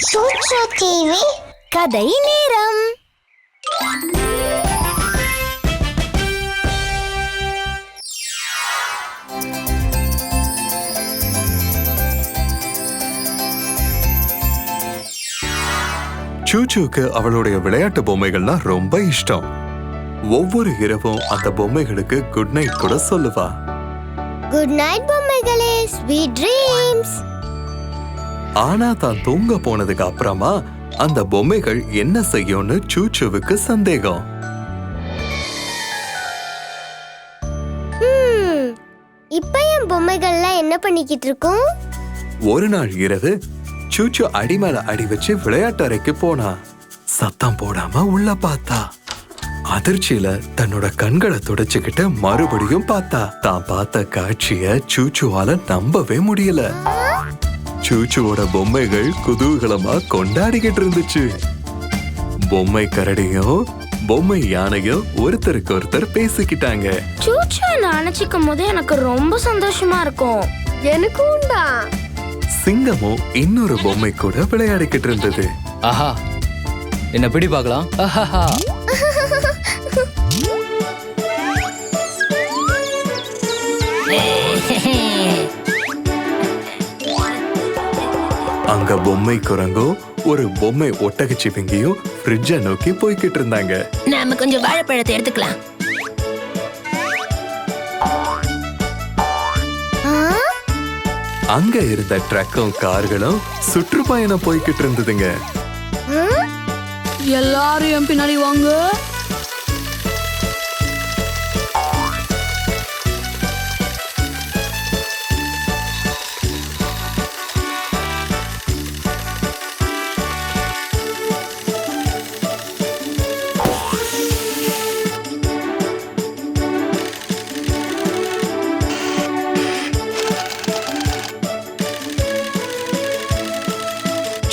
சூட்சு TV கதை நேரம். சூச்சுக்கு அவளுடைய விளையாட்டு பொம்மைகள்னா ரொம்ப இஷ்டம். ஒவ்வொரு இரவும் அந்த பொம்மைகளுக்கு குட் நைட் கூட சொல்லுவா. குட் நைட் பொம்மைகளே ஸ்வீட் ட்ரீம்ஸ் ஆனா தான் தூங்க போனதுக்கு அப்புறமா அந்த பொம்மைகள் என்ன செய்யும்னு சூச்சுவுக்கு சந்தேகம். இப்போ என் பொம்மைகள்லாம் என்ன பண்ணிக்கிட்டு இருக்கும்? ஒரு நாள் இரவு சூச்சு அடி மேல அடி வச்சு விளையாட்டு அறைக்கு போனா சத்தம் போடாம உள்ள பார்த்தா அதிர்ச்சியில தன்னோட கண்களை துடைச்சுக்கிட்டு மறுபடியும் பார்த்தா தான் பார்த்த காட்சிய சூச்சுவால நம்பவே முடியல. சூச்சுவோட பொம்மைகள் குதூகலமா கொண்டாடிக்கிட்டு இருந்துச்சு. பொம்மை கரடியும் பொம்மை யானையும் ஒருத்தருக்கு ஒருத்தர் பேசிக்கிட்டாங்க. சூச்சா நினைச்சிக்கும் போது எனக்கு ரொம்ப சந்தோஷமா இருக்கும். எனக்கும் தான் சிங்கமும் இன்னொரு பொம்மை கூட விளையாடிக்கிட்டு இருந்தது. ஆஹா. என்ன பிடி பார்க்கலாம். ஆஹாஹா. அங்க பொம்மை குரங்கும் ஒரு பொம்மை ஒட்டகச்சிவிங்கியும் ஃப்ரிட்ஜை நோக்கி போய்கிட்டு இருந்தாங்க. நாம கொஞ்சம் வாழைப்பழத்தை எடுத்துக்கலாம். ஆ? அங்க இருந்த ட்ரக்கும் கார்களும் சுற்றுப்பயணம் போய்கிட்டு இருந்ததுங்க? எல்லாரும் என் பின்னாடி வாங்க.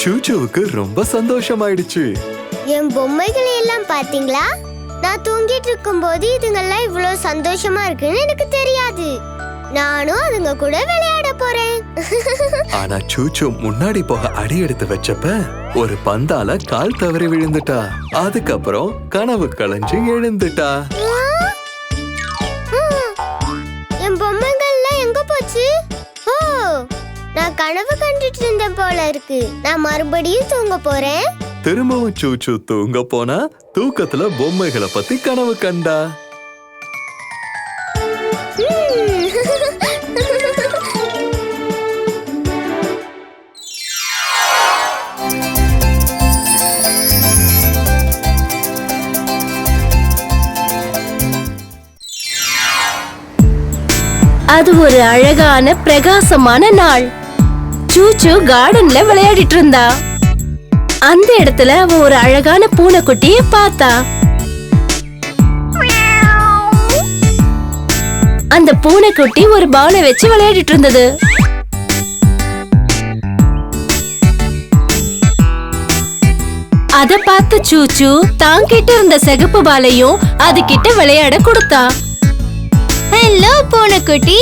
சூச்சுவுக்கு ரொம்ப சந்தோஷமாயிடுச்சு. என் பொம்மைகளை எல்லாம் பாத்தீங்களா நான் தூங்கிட்டு இருக்கும்போது இதுங்கெல்லாம் இவ்வளவு சந்தோஷமா இருக்குன்னு எனக்கு தெரியாது. நானும் அதுங்க கூட விளையாட போறேன். ஆனா சூச்சு முன்னாடி போக அடி எடுத்து வச்சப்ப ஒரு பந்தால கால் தவறி விழுந்துட்டா. அதுக்கப்புறம் கனவு களைஞ்சு எழுந்துட்டா. போல இருக்கு. நான் மறுபடியும் தூங்க போறேன். திரும்பவும் சூச்சு தூங்க போனா தூக்கத்துல பொம்மைகளை பத்தி கனவு கண்டா. அது ஒரு அழகான பிரகாசமான நாள். சூச்சு கார்டன்ல விளையாடிட்டு இருந்தா அந்த இடத்துல அவ ஒரு அழகான பூனைக்குட்டிய பார்த்தா. அந்த பூனைக்குட்டி ஒரு பாலை வச்சு விளையாடிட்டு இருந்தது அத பார்த்த சூச்சு தான் கிட்ட இருந்த சிகப்பு பாலையும் அது கிட்ட விளையாட கொடுத்தா. ஹலோ பூனைக்குட்டி.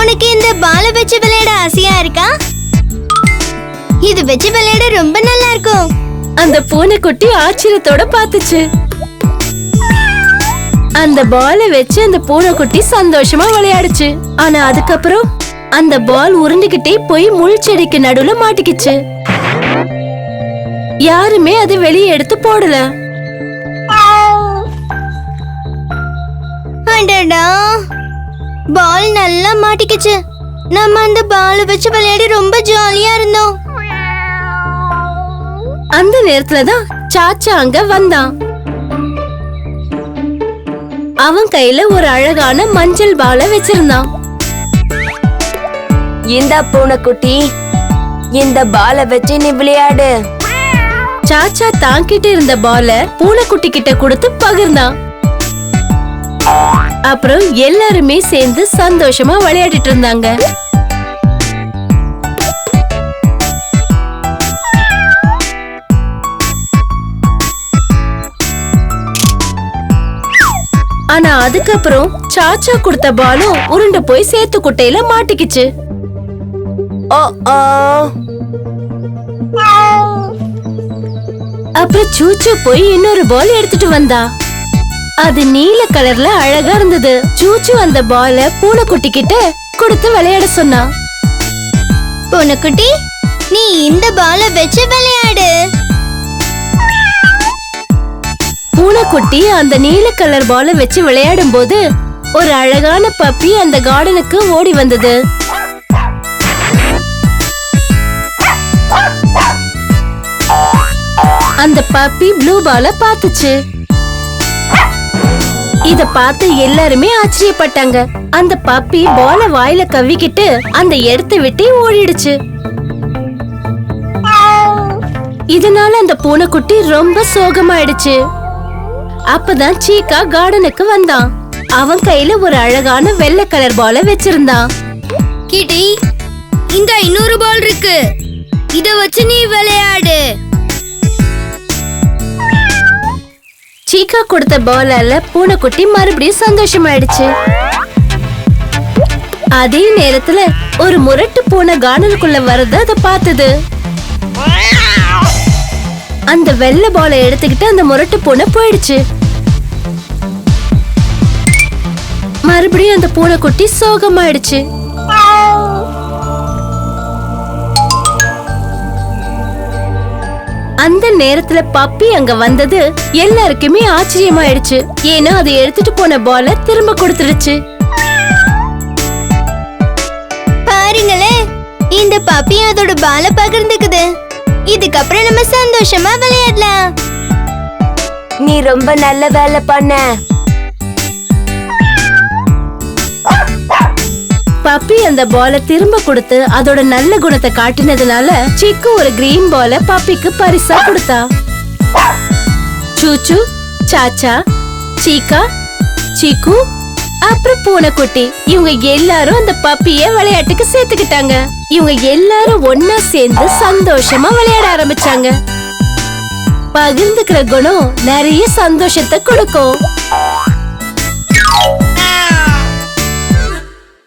உனக்கு இந்த பால வச்சு விளையாட ஆசையா இருக்கா? இது வச்சு விளையாட ரொம்ப நல்லா இருக்கும். அந்த பூனைக்குட்டி ஆச்சரியத்தோட பார்த்துச்சு. அந்த பாலை வச்சு அந்த பூனைக்குட்டி சந்தோஷமா விளையாடுச்சு. ஆனா அதுக்கப்புறம் அந்த பால் உருண்டுகிட்டே போய் முள் செடிக்கு நடுவுல மாட்டிக்கிச்சு. யாருமே அதை வெளியே எடுத்து போடல. அடடா. பால் நல்லா மாட்டிக்கிச்சு. நம்ம அந்த பால் வச்சு விளையாடி ரொம்ப ஜாலியா இருந்தோம். அந்த நேரத்துல தான் சாச்சா அங்க வந்தான். அவன் கையில ஒரு அழகான மஞ்சள் பாலை வச்சிருந்தான். இந்த பூனைக்குட்டி இந்த பால வச்சு நீ விளையாடு. சாச்சா தாங்கிட்டு இருந்த பால பூனைக்குட்டி கிட்ட கொடுத்து பகிர்ந்தான். அப்புறம் எல்லாருமே சேர்ந்து சந்தோஷமா விளையாடிட்டு இருந்தாங்க. ஆனா அதுக்கப்புறம் சாச்சா கொடுத்த பாலும் உருண்டு போய் சேத்து குட்டையில மாட்டிக்கிச்சு. அப்புறம் சூச்சு போய் இன்னொரு பால் எடுத்துட்டு வந்தா. அது நீல கலர்ல அழகா இருந்தது. சூச்சு அந்த பால பூனைக்குட்டி கிட்ட கொடுத்து விளையாட சொன்னா. பூனைக்குட்டி நீ இந்த பாலை வச்சு விளையாடு. பூனைக்குட்டி அந்த நீல கலர் பால வச்சு விளையாடும் போது ஒரு அழகான பப்பி அந்த கார்டனுக்கு ஓடி வந்தது. அந்த பப்பி ப்ளூ பால பார்த்துச்சு. இத பார்த்து எல்லாருமே ஆச்சரியப்பட்டாங்க. அந்த பப்பி பால வாயில கவ்விக்கிட்டு அந்த இடத்த விட்டு ஓடிடுச்சு. இதனால அந்த பூனைக்குட்டி ரொம்ப சோகமாயிடுச்சு. அப்பதான் சீக்கா கார்டனுக்கு வந்தான். அவன் கையில ஒரு அழகான வெள்ளை கலர் பால வச்சிருந்தான். கிட்டி இந்த இன்னொரு பால் இருக்கு. இத வச்சு நீ விளையாடு. சீக்கா கொடுத்த பாலால பூனைக்குட்டி மறுபடியும் சந்தோஷமாயிடுச்சு. அதே நேரத்துல ஒரு முரட்டு பூனை கார்டனுக்குள்ள வரத அத பார்த்தது. அந்த வெள்ளை பாலை எடுத்துக்கிட்டு அந்த முரட்டு பூனை போயிடுச்சு. மறுபடியும் அந்த பூனைக்குட்டி சோகமாயிடுச்சு. அந்த நேரத்துல பப்பி அங்க வந்தது எல்லாருக்குமே ஆச்சரியமாயிடுச்சு. ஏன்னா அதை எடுத்துட்டு போன பால திரும்ப கொடுத்துடுச்சு. பாருங்களே இந்த பப்பி அதோட பாலை பகிர்ந்துக்குது. இதுக்கப்புறம் நம்ம சந்தோஷமா விளையாடலாம். நீ ரொம்ப நல்ல வேலை பண்ண. பப்பி அந்த பால திரும்ப கொடுத்து அதோட நல்ல குணத்தை காட்டினதுனால சிக்கு ஒரு கிரீன் பால பப்பிக்கு பரிசா கொடுத்தா. சூச்சு சாச்சா சீக்கா சீக்கு அப்புறம் பூனைக்குட்டி. இவங்க எல்லாரும் அந்த பப்பிய விளையாட்டுக்கு சேர்த்துக்கிட்டாங்க. இவங்க எல்லாரும் ஒன்னா சேர்ந்து சந்தோஷமா விளையாட ஆரம்பிச்சாங்க. பகிர்ந்துக்கிற குணம் நிறைய சந்தோஷத்தை கொடுக்கும்.